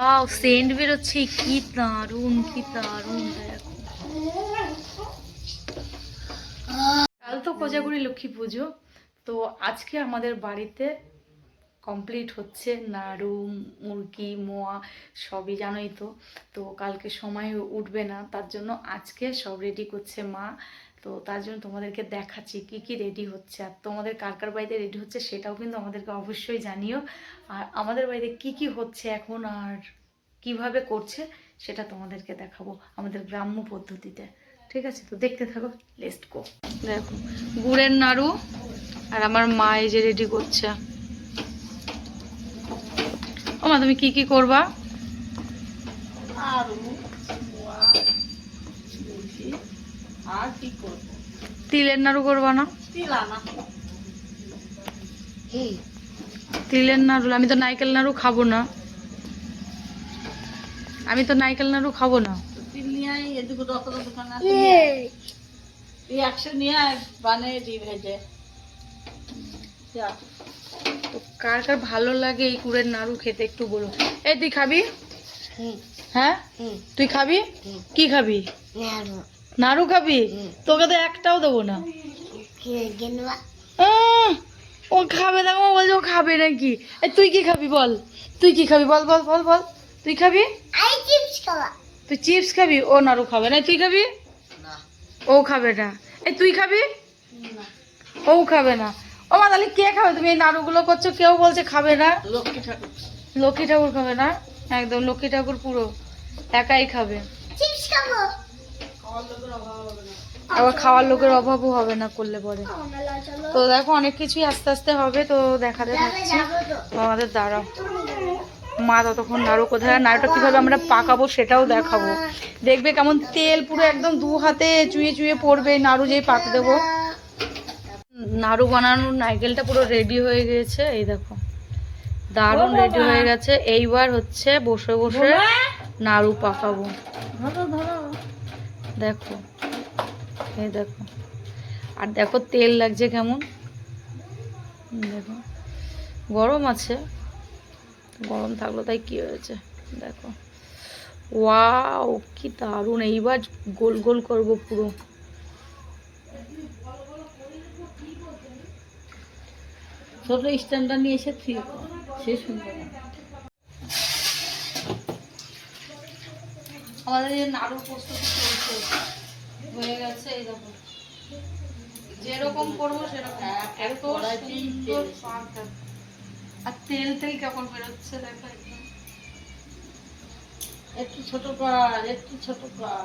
Wow Saint বেরোচ্ছে কি দারুণ কি দারুণ। কাল তো কোজাগুড়ি লক্ষ্মী পুজো, তো আজকে আমাদের বাড়িতে কমপ্লিট হচ্ছে, নাড়ু, মুরগি, মোয়া, সবই জানোই তো। তো কালকে সময় উঠবে না, তার জন্য আজকে সব রেডি করছে মা। তো তার জন্য তোমাদেরকে দেখাচ্ছি কি কি রেডি হচ্ছে। আর তোমাদের কার কার বাড়িতে রেডি হচ্ছে সেটাও কিন্তু আমাদেরকে অবশ্যই জানিও। আর আমাদের বাড়িতে কি কি হচ্ছে এখন আর কীভাবে করছে সেটা তোমাদেরকে দেখাবো আমাদের গ্রাম্য পদ্ধতিতে। ঠিক আছে? তো দেখতে থাকো লেস্ট গো দেখো, গুড়ের নাড়ু আর আমার মা এই যে রেডি করছে। ও মা তুমি কি কি করবা? তিলের নাড়ু করবা না? তিলের নাড়ু আমি তো নারকেল নাড়ু খাব না। আমি তো নারকেল নাড়ু খাব না। তো তিল নিয়ে আয় এদিকে দোকান আছে একশো নিয়ে বানিয়ে দিই ভেজে। তো কার কার ভালো লাগে এই কুড়ের নাড়ু খেতে একটু বলো এই তুই খাবি? হ্যাঁ? তুই খাবি? কি খাবি? নাড়ু। খাবি? তোকে তো একটাও দেবো না। ও খাবে দেখো ও বলছে ও খাবে নাকি। এই তুই কি খাবি বল? তুই কি খাবি? বল বল বল বল। তুই খাবি? তুই চিপস খাবি? ও নাড়ু খাবে না। তুই খাবি? ও খাবে না। এই তুই খাবি? ও খাবে না। ও মা তাহলে কে খাবে? তুমি এই নাড়ুগুলো করছ কেউ বলছে খাবে না। লক্ষ্মী ঠাকুর। লক্ষ্মী ঠাকুর খাবে না? একদম লক্ষ্মী ঠাকুর পুরো একাই খাবে। খাওয়ার লোকের অভাব হবে না আবার খাওয়ার লোকের অভাবও হবে না করলে পরে। তো দেখো অনেক কিছুই আস্তে আস্তে হবে তো দেখাতে থাকছি। তো। আমাদের দাঁড়াও। মা ততক্ষণ নাড়ু কোথায়? নাড়ুটা কীভাবে আমরা পাকাবো সেটাও দেখাবো। দেখবে কেমন তেল পুরো একদম দু হাতে চুয়ে চুয়ে পড়বে নাড়ু যেই পাক দেবো। নাড়ু বানানোর নারকেলটা পুরো রেডি হয়ে গেছে এই দেখো। দারুণ রেডি হয়ে গেছে। এইবার হচ্ছে বসে বসে নাড়ু পাকাবো। ধরো ধরো। দেখো এই দেখো। আর দেখো তেল লাগছে কেমন? দেখো। গরম আছে। গরম থাকল তাই কি হয়েছে? দেখো। ওয়াও কি দারুণ। এইবার গোল গোল করব পুরো। ছোট স্ট্যান্ডটা নিয়ে এসে দাও। সে সুন্দর আমাদের এই নাড়ু প্রস্তুতি চলছে। হয়ে গেছে দেখো। যেরকম করব সেরকম। এত সুন্দর। আর তেল তেল কেমন বেরোচ্ছে দেখো একটু ছোট কর একটু ছোট কর।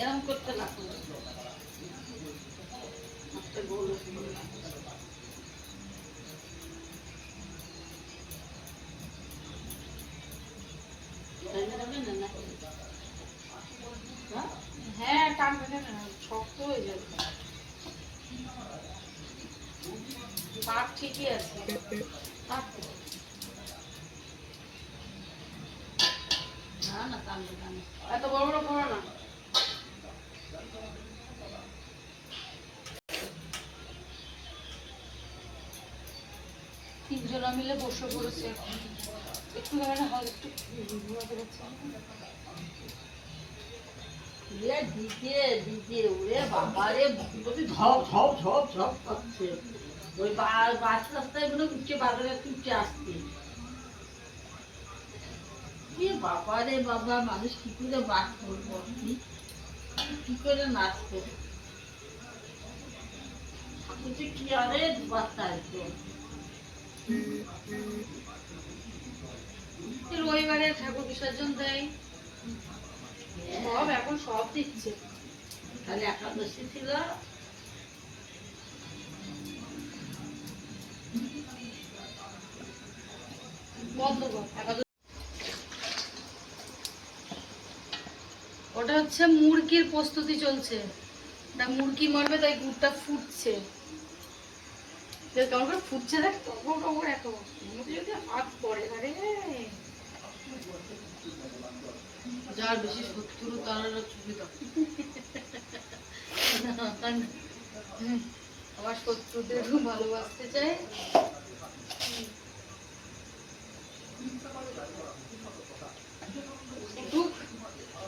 এরকম করতে? হ্যাঁ? হ্যাঁ টানবে না, শক্ত হয়ে যাবে পাট ঠিকই আছে না না, টানবে না। এত বড় বড় করো না তিনজনা মিলে বসে পড়েছে। একটু একটু বাবা ওই রাস্তায় বাবা রে বাবা, মানুষ কি করে বাস করব কি করে নাচতো ঠাকুরটি কি আরে বাচ্চা রবিবারে ঠাকুর বিসর্জন দেয়। সব এখন সব দিচ্ছে। তাহলে একাদশী ছিল। বন্ধ কর হচ্ছে মুরগির প্রস্তুতি চলছে। ওটা মুরগি মারবে, তাই গুড়টা ফুটছে। কেমন করে ফুটছে দেখ টকর টকর যদি হাত আরে। যার বেশি শত্রু তার আমার শত্রুদের ভালোবাসতে চাই।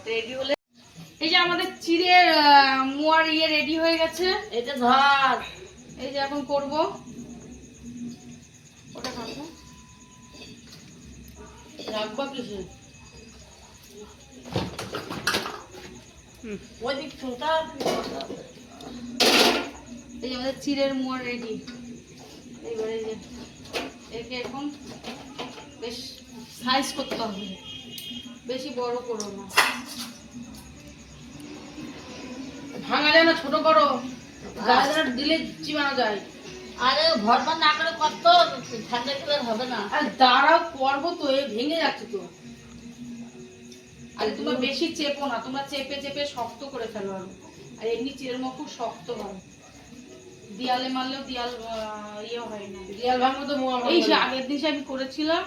রেডি হলে এই যে আমাদের চিড়ের মোয়ার ইয়ে রেডি হয়ে গেছে। এটা ধর এই যে এখন করব। ওটা খাব। রাখবা কিসে ওই দিক ছোটা এই যে আমাদের চিড়ের মোয়া রেডি এইবারে এই যে একে এখন বেশ সাইজ করতে হবে। বেশি বড় করো না। ভাঙা যায় না ছোট করো। গাজর দিলে চিবানো যায়। আরে না করে কত ঠান্ডা হবে না। আর দাঁড়াও করব তো এ ভেঙে যাচ্ছে তো। আর তোমরা বেশি চেপো না তোমরা চেপে চেপে শক্ত করে ফেলো আরও। আর এমনি চিড়ের মুখ খুব শক্ত হয়। দিয়ালে মারলেও দিয়াল ইয়ে হয় না। রিয়াল ভাঙবো তো এই আগের দিন আমি করেছিলাম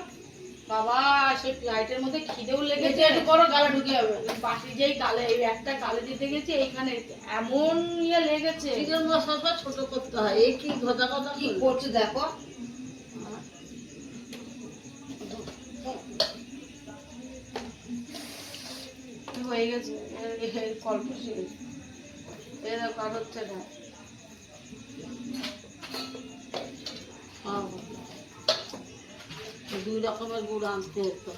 বাবা সে লাইটের মধ্যে খিদেও লেগেছে। গেছে একটু করো গালে ঢুকে যাবে। পাশে যেই গালে এই একটা গালে দিতে গেছে এইখানে এমন ইয়ে লেগেছে। চিকেন মশলা ছোট করতে হয়? এই কি ঘটা কথা কি করছে দেখো। হয়ে গেছে। গল্প শেষ। আর হচ্ছে না। দুই রকমের গুড় আনতে হতো।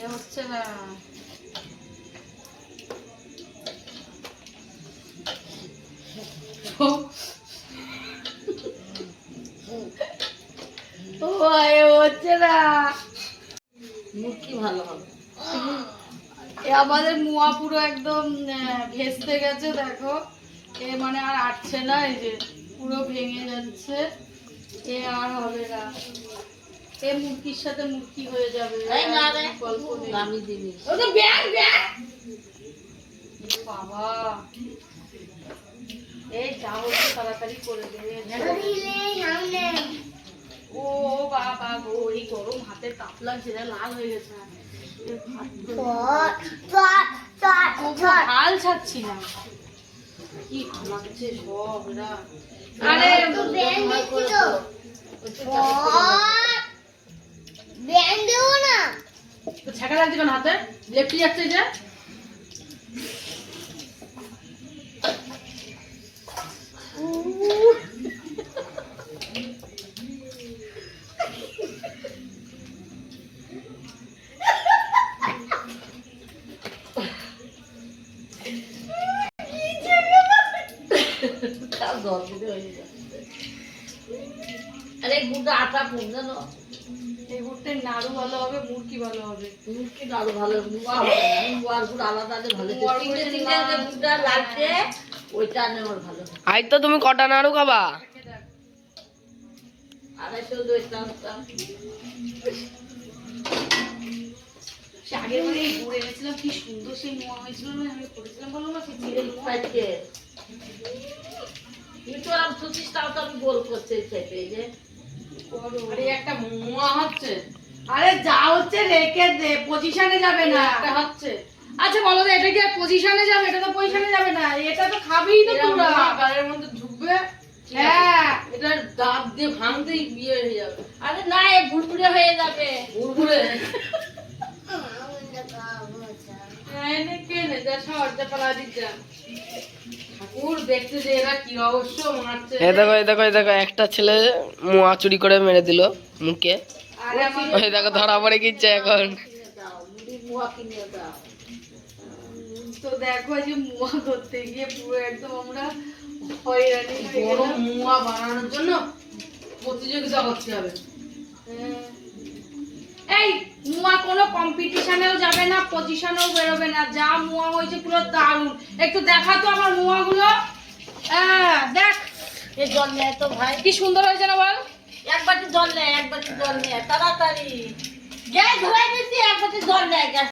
এ হচ্ছে না। ও এ হচ্ছে না। মুরগি ভালো হবে। আমাদের মুয়া পুরো একদম ভেস্তে গেছে দেখো। এ মানে আর আটছে না এই যে পুরো ভেঙে যাচ্ছে। এ আর হবে না। এ মুরগির সাথে মুরগি হয়ে যাবে। এই না রে। দামি জিনিস। ও তো ব্যাগ ব্যাগ। বাবা। এই যা হচ্ছে তাড়াতাড়ি করে দে। ও বাবা গো এই গরম হাতে তাপ লাগছে রে, লাল হয়ে গেছে। হাল ছাড়ছি না। কি খামাচ্ছে সব এরা না তো ছেঁকা লাগছে কেন হাতে? লেপটি যাচ্ছে যে। তার দশ দিতে হয়ে যাচ্ছে আরে গুড়টা জানো এই গুড়টা নাড়ু ভালো হবে মুরগি ভালো হবে। মুরগি আরও ভালো মুয়া হবে না মুয়ার গুড় আলাদা আলাদা ভালো তিনটে তিনটে যে লাগছে ওইটা নেওয়ার ভালো আজ তো তুমি কটা নাড়ু খাবা? আড়াইশো সে আগের বারে এই গুড় এনেছিলাম কি সুন্দর সেই মোয়া হয়েছিল না আমি করেছিলাম বলো না কিন্তু আর তো আমি গোল করছে খেতে যে। আরে একটা মোয়া হচ্ছে। আরে যা হচ্ছে রেখে দে পজিশনে যাবে না। একটা হচ্ছে। আচ্ছা বলো তো এটা কি পজিশনে যাবে? এটা তো পজিশনে যাবে না। এটা তো খাবেই তো পুরো গালের মধ্যে ঢুকবে। হ্যাঁ। এটা দাঁত দিয়ে ভাঙতেই বিয়ে হয়ে যাবে। আরে না এ হয়ে যাবে। ভুড়ভুড়ে ঠাকুর দেখতে যে কি রহস্য মারছে এই দেখো এই দেখো এই দেখো একটা ছেলে মোয়া চুরি করে মেরে দিল মুখে ওই দেখো ধরা পড়ে গিয়েছে এখন কিনে দাও মুড়ি মুয়া কিনে দাও তো দেখো যে মুয়া করতে গিয়ে পুরো একদম আমরা হয়রানি বড়। মুয়া বানানোর জন্য প্রতিযোগিতা করতে হবে হ্যাঁ। কোনো কম্পিটিশনেও যাবে না পজিশনেও বেরোবে না। যা মুয়া হয়েছে পুরো দারুণ। একটু দেখা তো আমার মুয়াগুলো। হ্যাঁ দেখ। এ জল নেয় তো ভাই। কি সুন্দর হয়েছে না বল? একবার জল নেয় একবার জল নেয় তাড়াতাড়ি। গ্যাস ধরাই দিচ্ছি একবার জল নেয় গ্যাস